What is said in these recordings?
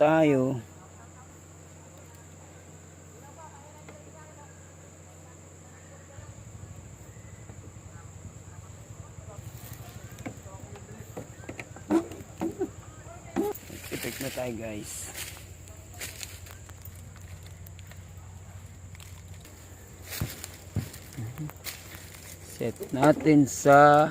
tayo. Ipik na tayo guys. Set natin sa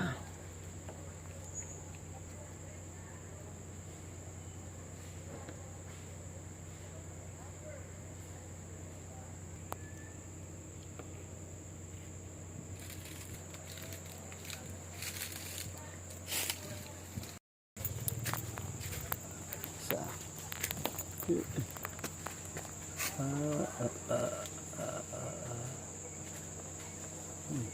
Ah. Hmm.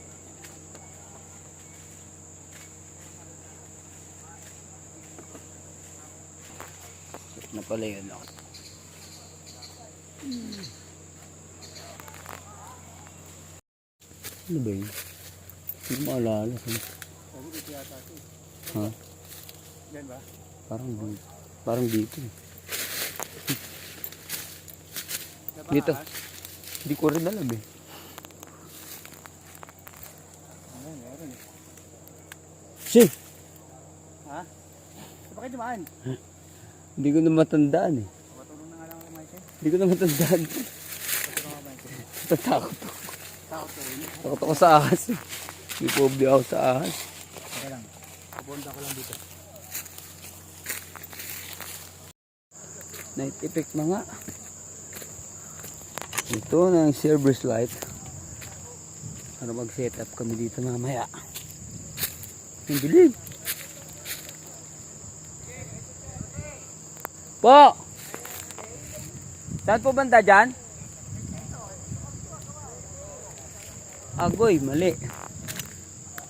Set na pala yun ako. Ano ba yun? Hindi maalala. Ha? Yan ba? Parang parang dito. eh. Dito. Hindi ko rin alam eh. Meron eh. Si, Ha? Bakit dumaan? hindi ko na matandaan eh. Matulong na nga lang ako, Michael. Hindi ko na matandaan. Matulong ako, Michael. Natatakot ako. Takot ko rin. Takot ako sa ahas eh. Hindi po ako sa ahas. Teka lang. Pabonda ko lang dito. Night effect na nga. Ito na ang silver light. Para mag-set up kami dito mamaya. Ang dilim. Po! Saan po banda dyan? Agoy, mali.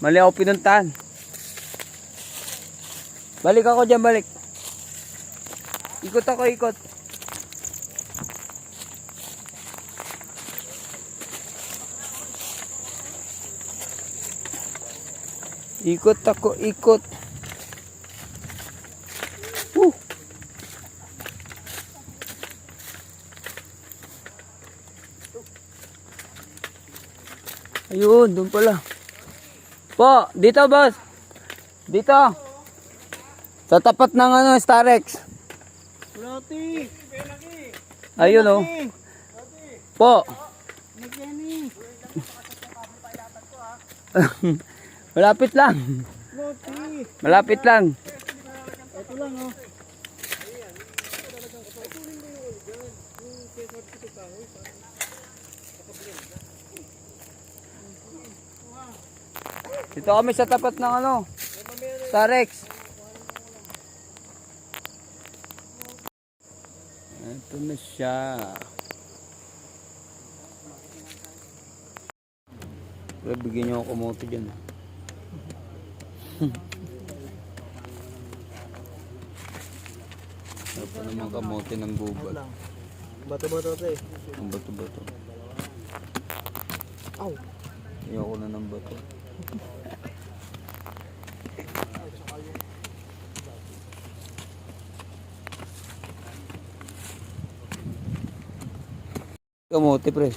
Mali ako pinuntahan. Balik ako dyan, balik. Ikot ako, ikot. Ikot ako, ikot. Woo. Ayun, doon pala. Po, dito boss. Dito. Sa tapat ng ano, Starex. Loti! Ayun oh. Po. Nagyani! Malapit lang. Malapit lang. Ito lang oh. Dito kami sa tapat ng ano. Starex. Ito na siya. Bigyan niyo ako kumote dyan. Ano pa naman kamote ng gubat? Bato-bato ito eh. Ang bato-bato. Aw! Ayoko na ng bato. Kamote, pre.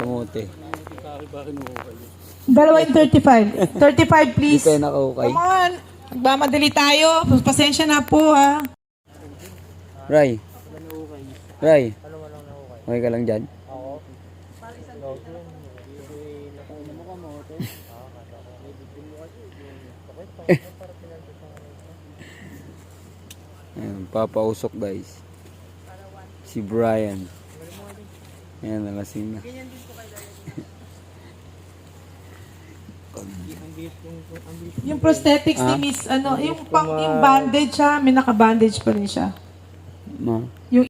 Kamote. Bakit ko kayo? Dalawa yung 35. 35 Hindi please. tayo nakaukay. Come on. Nagmamadali tayo. Pasensya na po ha. Ray. Ray. Okay ka lang dyan? Ayan, papausok guys. Si Brian. Ayan, nalasing na. Yung prosthetics Ah? ni Miss, ano, yung, pang, yung bandage ha, may naka-bandage pa rin siya. Ma. Yung